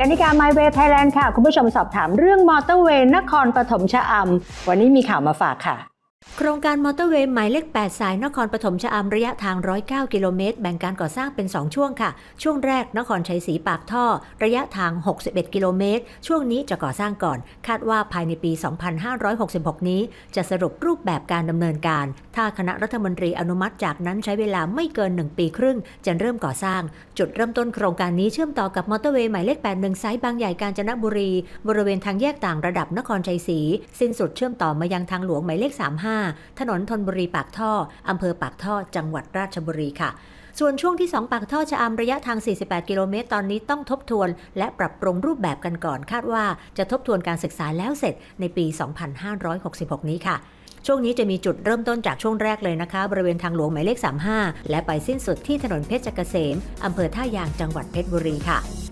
กนิการ My Way Thailand ค่ะ คุณผู้ชมสอบถามเรื่องมอเตอร์เวย์นครปฐมชะอำวันนี้มีข่าวมาฝากค่ะ โครงการมอเตอร์เวย์หมายเลข 8 สายนครปฐมชะอำระยะทาง 109 กิโลเมตร แบ่งการก่อสร้างเป็น 2 ช่วงค่ะ ช่วงแรกนครชัยศรีปากท่อ ระยะทาง 61 กิโลเมตร ช่วงนี้จะก่อสร้างก่อน คาดว่าภายในปี 2566 นี้ จะสรุปรูปแบบการดำเนินการ ถ้าคณะรัฐมนตรีอนุมัติจากนั้นใช้เวลาไม่เกิน 1 ปีครึ่ง จะเริ่มก่อสร้าง จุดเริ่มต้นโครงการนี้เชื่อมต่อกับมอเตอร์เวย์หมายเลข 81 สายบางใหญ่กาญจนบุรี บริเวณทางแยกต่างระดับนครชัยศรีสิ้นสุดเชื่อมต่อมายังทางหลวงหมายเลข 35ถนนธนบุรีปากท่ออำเภอปากท่อ จังหวัดราชบุรีค่ะ ส่วนช่วงที่ 2 ปากท่อชะอำระยะทาง 48 กิโลเมตร ตอนนี้ต้องทบทวน และปรับปรุงรูปแบบกันก่อน คาดว่าจะทบทวนการศึกษาแล้วเสร็จในปี 2566 นี้ค่ะช่วงนี้จะมีจุดเริ่มต้นจากช่วงแรกเลยนะคะ บริเวณทางหลวงหมายเลข 35 และไปสิ้นสุดที่ถนนเพชรเกษม อำเภอท่ายางจังหวัดเพชรบุรีค่ะ